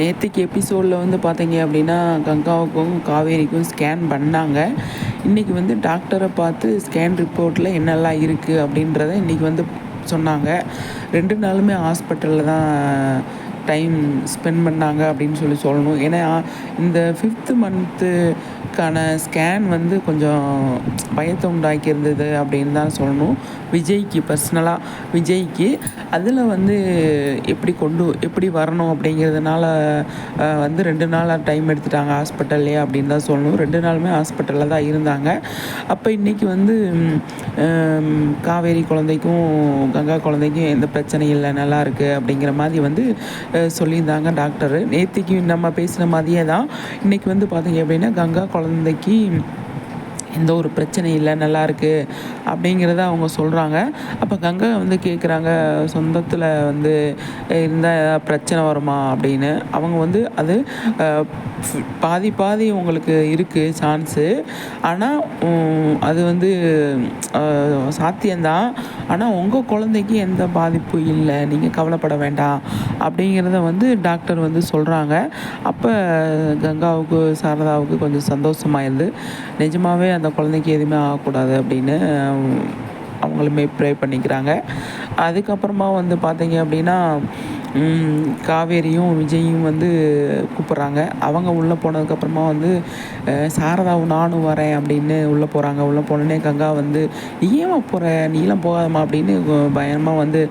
நேற்றுக்கு எபிசோடில் வந்து பார்த்தீங்க அப்படின்னா கங்காவுக்கும் காவேரிக்கும் ஸ்கேன் பண்ணாங்க. இன்றைக்கி வந்து டாக்டரை பார்த்து ஸ்கேன் ரிப்போர்ட்டில் என்னெல்லாம் இருக்குது அப்படின்றத இன்றைக்கி வந்து சொன்னாங்க. ரெண்டு நாளுமே ஹாஸ்பிட்டலில் தான் டைம் ஸ்பெண்ட் பண்ணாங்க அப்படின்னு சொல்லி சொல்லணும். ஏன்னா இந்த ஃபிஃப்த்து மந்த்துக்கான ஸ்கேன் வந்து கொஞ்சம் பயத்தை உண்டாக்கி இருந்தது அப்படின்னு தான் சொல்லணும். விஜய்க்கு பர்சனலாக விஜய்க்கு அதில் வந்து எப்படி கொண்டு எப்படி வரணும் அப்படிங்கிறதுனால வந்து ரெண்டு நாளாக டைம் எடுத்துட்டாங்க ஹாஸ்பிட்டல்லே அப்படின்னு தான் சொல்லணும். ரெண்டு நாளுமே ஹாஸ்பிட்டலில் தான் இருந்தாங்க. அப்போ இன்றைக்கி வந்து காவேரி குழந்தைக்கும் கங்கா குழந்தைக்கும் எந்த பிரச்சனையும் இல்லை நல்லா இருக்குது அப்படிங்கிற மாதிரி வந்து சொல்லியிருந்தாங்க டாக்டரு. நேற்றுக்கு நம்ம பேசின மாதிரியே தான் இன்றைக்கி வந்து பார்த்திங்க அப்படின்னா கங்கா குழந்தைக்கு எந்த ஒரு பிரச்சனையும் இல்லை நல்லாயிருக்கு அப்படிங்கிறத அவங்க சொல்கிறாங்க அப்போ கங்கா வந்து கேட்குறாங்க சொந்தத்தில் வந்து இருந்தால் ஏதாவது பிரச்சனை வருமா? அப்படின்னு. அவங்க வந்து அது பாதி பாதி உங்களுக்கு இருக்குது சான்ஸு ஆனால் அது வந்து சாத்தியம்தான். ஆனால் உங்கள் குழந்தைக்கு எந்த பாதிப்பும் இல்லை. நீங்கள் கவலைப்பட வேண்டாம். அப்படிங்கிறத வந்து டாக்டர் வந்து சொல்கிறாங்க அப்போ கங்காவுக்கு சாரதாவுக்கு கொஞ்சம் சந்தோஷமாயிருந்து நிஜமாகவே அந்த குழந்தைக்கு எதுவுமே ஆகக்கூடாது அப்படின்னு அவங்களுமே ப்ரே பண்ணிக்கிறாங்க. அதுக்கப்புறமா வந்து பார்த்தீங்க அப்படின்னா காவேரியும் விஜயும் வந்து கூப்பிட்றாங்க. அவங்க உள்ளே போனதுக்கப்புறமா வந்து சாரதாவும் நானும் வரேன் அப்படின்னு உள்ளே போகிறாங்க உள்ளே போனோடனே கங்கா வந்து நீ ஏமா போகிற நீலாம் போகாதம்மா அப்படின்னு பயமாக வந்து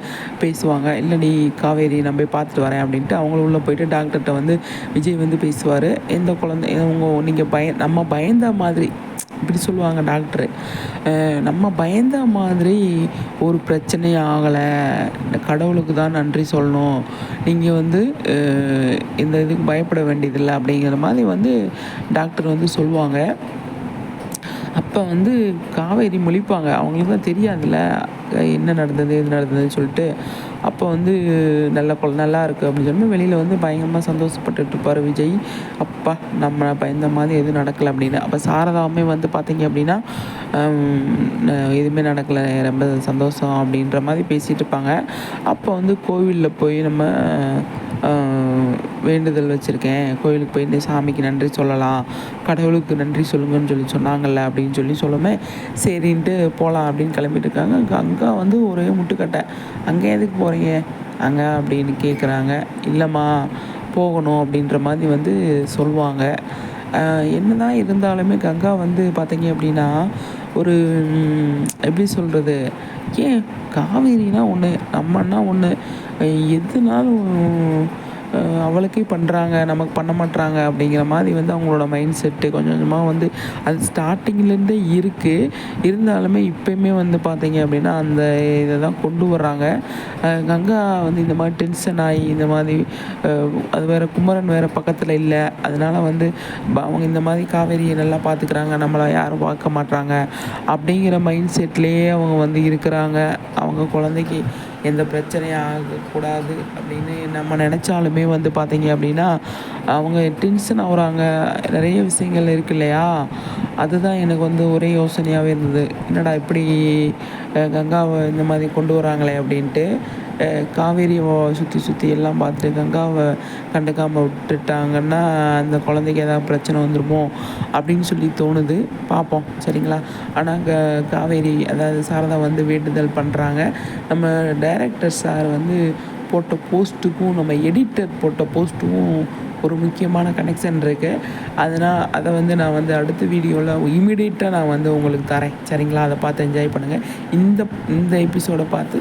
பேசுவாங்க. இல்லை நீ காவேரி நான் போய் பார்த்துட்டு வரேன் அப்படின்ட்டு அவங்களும் உள்ளே போயிட்டு டாக்டர்கிட்ட வந்து விஜய் வந்து பேசுவார். எந்த குழந்தை உங்கள் நீங்கள் பய நம்ம பயந்த மாதிரி இப்படி சொல்லுவாங்க டாக்டரு. நம்ம பயந்த மாதிரி ஒரு பிரச்சனையும் ஆகலை. கடவுளுக்கு தான் நன்றி சொல்லணும். நீங்கள் வந்து இந்த இதுக்கு பயப்பட வேண்டியதில்லை அப்படிங்கிற மாதிரி வந்து டாக்டர் வந்து சொல்லுவாங்க. அப்போ வந்து காவேரி முழிப்பாங்க. அவங்களுக்கு தான் தெரியாதுல்ல என்ன நடந்தது எது நடந்ததுன்னு சொல்லிட்டு. அப்போ வந்து நல்ல கொள் நல்லா இருக்குது அப்படின்னு சொல்லி வெளியில் வந்து பயங்கரமாக சந்தோஷப்பட்டுட்டு இருப்பார் விஜய். அப்பா நம்ம பயந்த மாதிரி எதுவும் நடக்கலை அப்படின்னு. அப்போ சாரதாவுமே வந்து பார்த்தீங்க அப்படின்னா எதுவுமே நடக்கலை ரொம்ப சந்தோஷம் அப்படின்ற மாதிரி பேசிகிட்டு இருப்பாங்க. அப்போ வந்து கோவிலில் போய் நம்ம வேண்டுதல் வச்சுருக்கேன். கோயிலுக்கு போயிட்டு சாமிக்கு நன்றி சொல்லலாம். கடவுளுக்கு நன்றி சொல்லுங்கன்னு சொல்லி சொன்னாங்கல்ல அப்படின்னு சொல்லி சொல்லுமே சரின்ட்டு போகலாம் அப்படின்னு கிளம்பிட்டு இருக்காங்க. அங்கே வந்து ஒரே முட்டுக்கட்டை. அங்கே எதுக்கு போகிறீங்க அங்கே அப்படின்னு கேட்குறாங்க இல்லைம்மா போகணும் அப்படின்ற மாதிரி வந்து சொல்லுவாங்க. என்ன தான் இருந்தாலுமே கங்கா வந்து பார்த்தீங்க அப்படின்னா ஒரு எப்படி சொல்கிறது ஏன் காவேரினா ஒன்று நம்மன்னா ஒன்று எதுனாலும் அவளுக்கே பண்ணுறாங்க நமக்கு பண்ண மாட்டாங்க அப்படிங்கிற மாதிரி வந்து அவங்களோட மைண்ட் செட்டு கொஞ்சம் கொஞ்சமாக வந்து அது ஸ்டார்டிங்லேருந்தே இருக்குது இருந்தாலுமே இப்போயுமே வந்து பார்த்தீங்க அப்படின்னா அந்த இதை தான் கொண்டு வர்றாங்க. கங்கா வந்து இந்த மாதிரி டென்ஷன் ஆகி இந்த மாதிரி அது வேறு குமரன் வேறு பக்கத்தில் இல்லை. அதனால் வந்து அவங்க இந்த மாதிரி காவேரியை நல்லா பார்த்துக்குறாங்க நம்மளை யாரும் பார்க்க மாட்றாங்க அப்படிங்கிற மைண்ட் செட்லேயே அவங்க வந்து இருக்கிறாங்க. அவங்க குழந்தைக்கு எந்த பிரச்சனையும் ஆகக்கூடாது அப்படின்னு நம்ம நினச்சாலுமே வந்து பார்த்தீங்க அப்படின்னா அவங்க டென்ஷன் ஆகுறாங்க. நிறைய விஷயங்கள் இருக்கு இல்லையா? அதுதான் எனக்கு வந்து ஒரே யோசனையாகவே இருந்தது. என்னடா இப்படி கங்காவை இந்த மாதிரி கொண்டு வராங்களே அப்படின்ட்டு காவேரியை சுற்றி சுற்றி எல்லாம் பார்த்துட்டு கங்காவை கண்டுக்காமல் விட்டுட்டாங்கன்னா அந்த குழந்தைக்கு ஏதாவது பிரச்சனை வந்துருமோ அப்படின்னு சொல்லி தோணுது. பார்ப்போம். சரிங்களா? ஆனால் க காவேரி அதாவது சாரதா வந்து வேண்டுதல் பண்ணுறாங்க நம்ம டைரக்டர் சார் வந்து போட்ட போஸ்ட்டுக்கும் நம்ம எடிட்டர் போட்ட போஸ்ட்டுக்கும் ஒரு முக்கியமான கனெக்ஷன் இருக்குது அதனால் அதை வந்து நான் வந்து அடுத்த வீடியோவில் இமீடியட்டாக நான் வந்து உங்களுக்கு தரேன். சரிங்களா? அதை பார்த்து என்ஜாய் பண்ணுங்கள் இந்த இந்த எபிசோடை பார்த்து